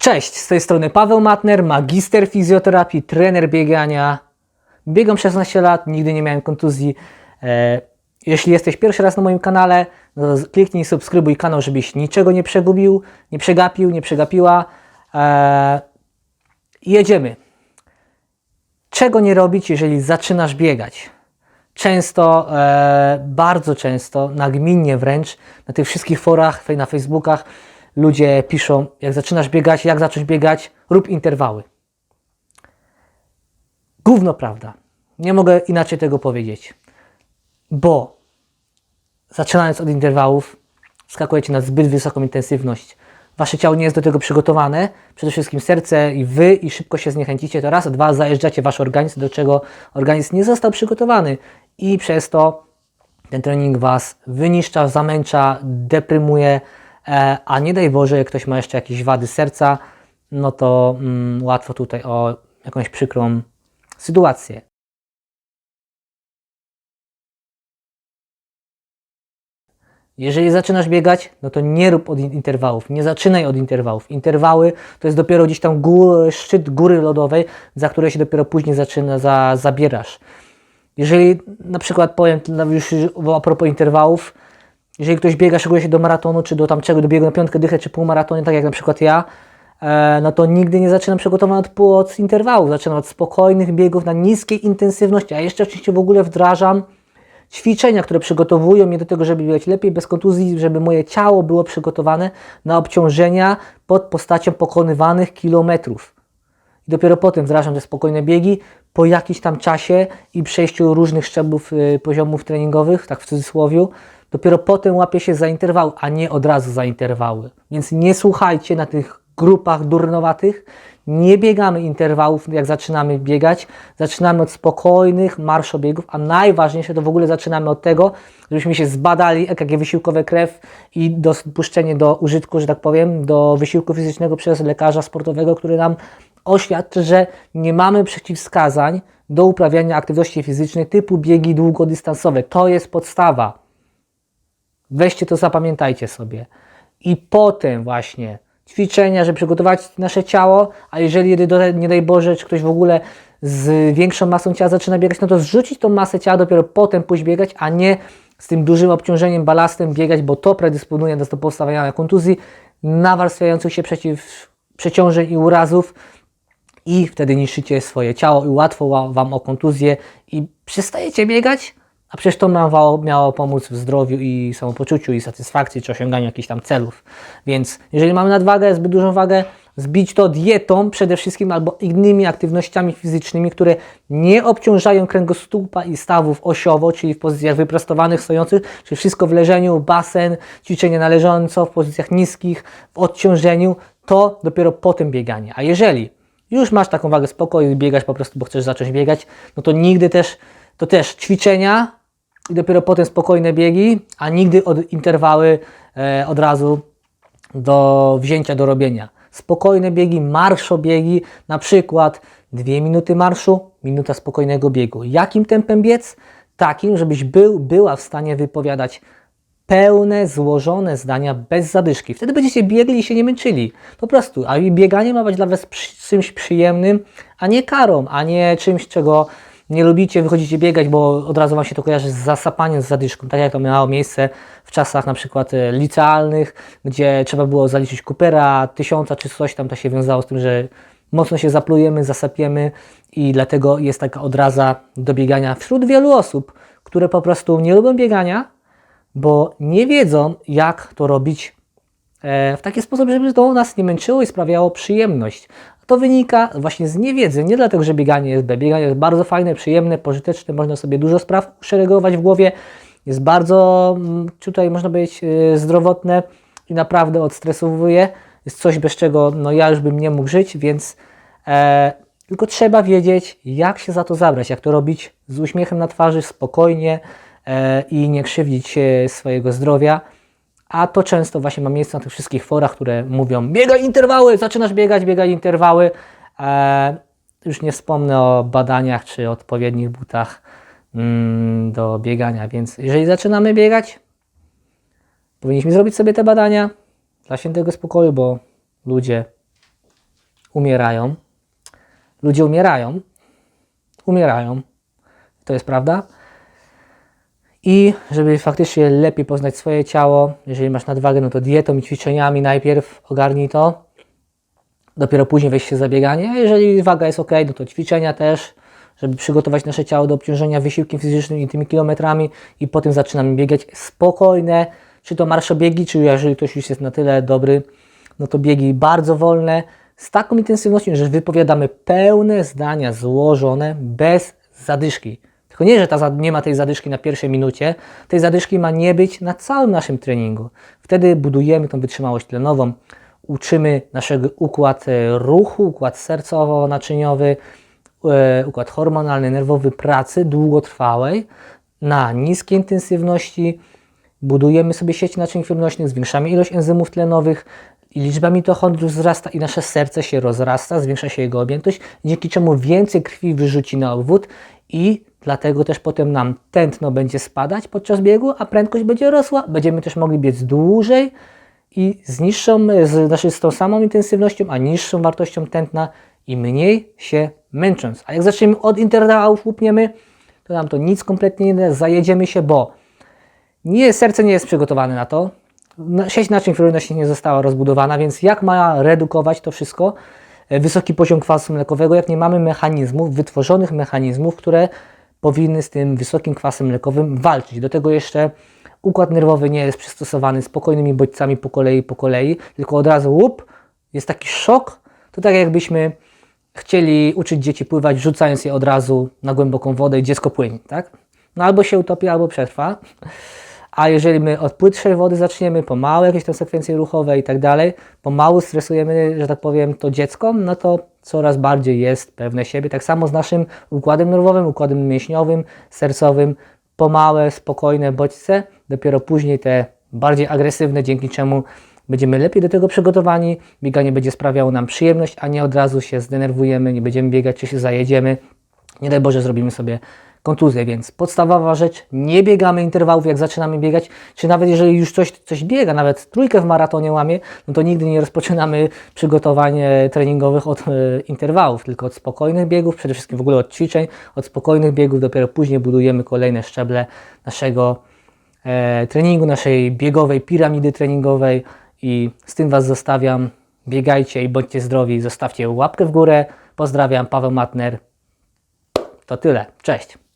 Cześć, z tej strony Paweł Matner, magister fizjoterapii, trener biegania. Biegam 16 lat, nigdy nie miałem kontuzji. E, jeśli jesteś pierwszy raz na moim kanale, no kliknij subskrybuj kanał, żebyś niczego nie przegubił, nie przegapił, nie przegapiła. E, jedziemy. Czego nie robić, jeżeli zaczynasz biegać? Często, e, bardzo często, nagminnie wręcz, na tych wszystkich forach, na Facebookach, ludzie piszą, jak zaczynasz biegać, jak zacząć biegać, rób interwały. Gówno prawda. Nie mogę inaczej tego powiedzieć. Bo zaczynając od interwałów, skakujecie na zbyt wysoką intensywność. Wasze ciało nie jest do tego przygotowane. Przede wszystkim serce i wy i szybko się zniechęcicie. To raz, dwa, zajeżdżacie wasz organizm, do czego organizm nie został przygotowany. I przez to ten trening was wyniszcza, zamęcza, deprymuje, a nie daj Boże, jak ktoś ma jeszcze jakieś wady serca, no to mm, łatwo tutaj o jakąś przykrą sytuację. Jeżeli zaczynasz biegać, no to nie rób od in- interwałów, nie zaczynaj od interwałów. Interwały to jest dopiero gdzieś tam gór, szczyt góry lodowej, za które się dopiero później zaczyna, za, zabierasz. Jeżeli na przykład powiem no już a propos interwałów, jeżeli ktoś biega, szykuje się do maratonu, czy do tam czego, do biegu na piątkę dychę, czy półmaratonie, tak jak na przykład ja, e, no to nigdy nie zaczynam przygotowania od, od interwałów. Zaczynam od spokojnych biegów na niskiej intensywności, a jeszcze oczywiście w ogóle wdrażam ćwiczenia, które przygotowują mnie do tego, żeby biegać lepiej, bez kontuzji, żeby moje ciało było przygotowane na obciążenia pod postacią pokonywanych kilometrów. I dopiero potem wdrażam te spokojne biegi po jakimś tam czasie i przejściu różnych szczeblów y, poziomów treningowych, tak w cudzysłowie. Dopiero potem łapię się za interwały, a nie od razu za interwały. Więc nie słuchajcie na tych grupach durnowatych. Nie biegamy interwałów, jak zaczynamy biegać. Zaczynamy od spokojnych marszobiegów, a najważniejsze to w ogóle zaczynamy od tego, żebyśmy się zbadali EKG wysiłkowe krew i dopuszczenie do użytku, że tak powiem, do wysiłku fizycznego przez lekarza sportowego, który nam oświadczy, że nie mamy przeciwwskazań do uprawiania aktywności fizycznej typu biegi długodystansowe. To jest podstawa. Weźcie to, zapamiętajcie sobie. I potem właśnie ćwiczenia, żeby przygotować nasze ciało, a jeżeli nie daj Boże, czy ktoś w ogóle z większą masą ciała zaczyna biegać, no to zrzucić tą masę ciała, dopiero potem pójść biegać, a nie z tym dużym obciążeniem, balastem biegać, bo to predysponuje do powstawania kontuzji, nawarstwiających się przeciw przeciążeń i urazów i wtedy niszczycie swoje ciało i łatwo ła- Wam o kontuzję i przestajecie biegać, a przecież to miało, miało pomóc w zdrowiu i samopoczuciu i satysfakcji, czy osiąganiu jakichś tam celów. Więc jeżeli mamy nadwagę, zbyt dużą wagę, zbić to dietą przede wszystkim albo innymi aktywnościami fizycznymi, które nie obciążają kręgosłupa i stawów osiowo, czyli w pozycjach wyprostowanych, stojących, czyli wszystko w leżeniu, basen, ćwiczenie na leżąco, w pozycjach niskich, w odciążeniu, to dopiero potem bieganie. A jeżeli już masz taką wagę spokoju i biegasz po prostu, bo chcesz zacząć biegać, no to nigdy też, to też ćwiczenia i dopiero potem spokojne biegi, a nigdy od interwały e, od razu do wzięcia, do robienia. Spokojne biegi, marszobiegi, na przykład dwie minuty marszu, minuta spokojnego biegu. Jakim tempem biec? Takim, żebyś był, była w stanie wypowiadać pełne, złożone zdania bez zadyszki. Wtedy będziecie biegli i się nie męczyli. Po prostu. A bieganie ma być dla Was czymś przyjemnym, a nie karą, a nie czymś, czego nie lubicie, wychodzicie biegać, bo od razu Wam się to kojarzy z zasapaniem, z zadyszką. Tak jak to miało miejsce w czasach na przykład e, licealnych, gdzie trzeba było zaliczyć Coopera, tysiąca czy coś tam, to się wiązało z tym, że mocno się zaplujemy, zasapiemy i dlatego jest taka odraza do biegania wśród wielu osób, które po prostu nie lubią biegania, bo nie wiedzą, jak to robić e, w taki sposób, żeby to nas nie męczyło i sprawiało przyjemność. To wynika właśnie z niewiedzy, nie dlatego, że bieganie jest B. Bieganie jest bardzo fajne, przyjemne, pożyteczne, można sobie dużo spraw szeregować w głowie, jest bardzo mm, tutaj można powiedzieć e, zdrowotne i naprawdę odstresowuje. Jest coś, bez czego no, ja już bym nie mógł żyć, więc e, tylko trzeba wiedzieć, jak się za to zabrać, jak to robić z uśmiechem na twarzy, spokojnie e, i nie krzywdzić e, swojego zdrowia. A to często właśnie ma miejsce na tych wszystkich forach, które mówią biegaj interwały, zaczynasz biegać, biegaj interwały. E, już nie wspomnę o badaniach czy odpowiednich butach mm, do biegania, więc jeżeli zaczynamy biegać, powinniśmy zrobić sobie te badania dla świętego spokoju, bo ludzie umierają. Ludzie umierają. Umierają. To jest prawda. I żeby faktycznie lepiej poznać swoje ciało, jeżeli masz nadwagę, no to dietą i ćwiczeniami najpierw ogarnij to. Dopiero później weź się za bieganie. A jeżeli waga jest ok, no to ćwiczenia też, żeby przygotować nasze ciało do obciążenia wysiłkiem fizycznym i tymi kilometrami i potem zaczynamy biegać spokojne, czy to marszobiegi, czy jeżeli ktoś już jest na tyle dobry, no to biegi bardzo wolne, z taką intensywnością, że wypowiadamy pełne zdania złożone, bez zadyszki. Tylko nie, że ta, nie ma tej zadyszki na pierwszej minucie, tej zadyszki ma nie być na całym naszym treningu. Wtedy budujemy tą wytrzymałość tlenową, uczymy naszego układ e, ruchu, układ sercowo-naczyniowy, e, układ hormonalny, nerwowy pracy długotrwałej na niskiej intensywności, budujemy sobie sieć naczyń krwionośnych, zwiększamy ilość enzymów tlenowych, i liczba mitochondriów wzrasta i nasze serce się rozrasta, zwiększa się jego objętość, dzięki czemu więcej krwi wyrzuci na obwód i dlatego też potem nam tętno będzie spadać podczas biegu, a prędkość będzie rosła. Będziemy też mogli biec dłużej i z niższą, z, znaczy z tą samą intensywnością, a niższą wartością tętna i mniej się męcząc. A jak zaczniemy od interwałów łupniemy, to nam to nic kompletnie nie da, zajedziemy się, bo nie, serce nie jest przygotowane na to. Sieć naczyń krwionośnych nie została rozbudowana, więc jak ma redukować to wszystko? E, Wysoki poziom kwasu mlekowego, jak nie mamy mechanizmów, wytworzonych mechanizmów, które powinny z tym wysokim kwasem mlekowym walczyć. Do tego jeszcze układ nerwowy nie jest przystosowany spokojnymi bodźcami po kolei, po kolei, tylko od razu łup, jest taki szok. To tak jakbyśmy chcieli uczyć dzieci pływać, rzucając je od razu na głęboką wodę i dziecko płynie, tak? No albo się utopi, albo przetrwa. A jeżeli my od płytszej wody zaczniemy, pomału jakieś tam sekwencje ruchowe i tak dalej, pomału stresujemy, że tak powiem, to dziecko, no to coraz bardziej jest pewne siebie. Tak samo z naszym układem nerwowym, układem mięśniowym, sercowym. Pomałe, spokojne bodźce, dopiero później te bardziej agresywne, dzięki czemu będziemy lepiej do tego przygotowani, bieganie będzie sprawiało nam przyjemność, a nie od razu się zdenerwujemy, nie będziemy biegać, czy się zajedziemy. Nie daj Boże, zrobimy sobie kontuzję, więc podstawowa rzecz, nie biegamy interwałów, jak zaczynamy biegać, czy nawet jeżeli już coś, coś biega, nawet trójkę w maratonie łamie, no to nigdy nie rozpoczynamy przygotowań e, treningowych od e, interwałów, tylko od spokojnych biegów, przede wszystkim w ogóle od ćwiczeń, od spokojnych biegów, dopiero później budujemy kolejne szczeble naszego e, treningu, naszej biegowej piramidy treningowej i z tym Was zostawiam. Biegajcie i bądźcie zdrowi, zostawcie łapkę w górę. Pozdrawiam, Paweł Matner. To tyle. Cześć.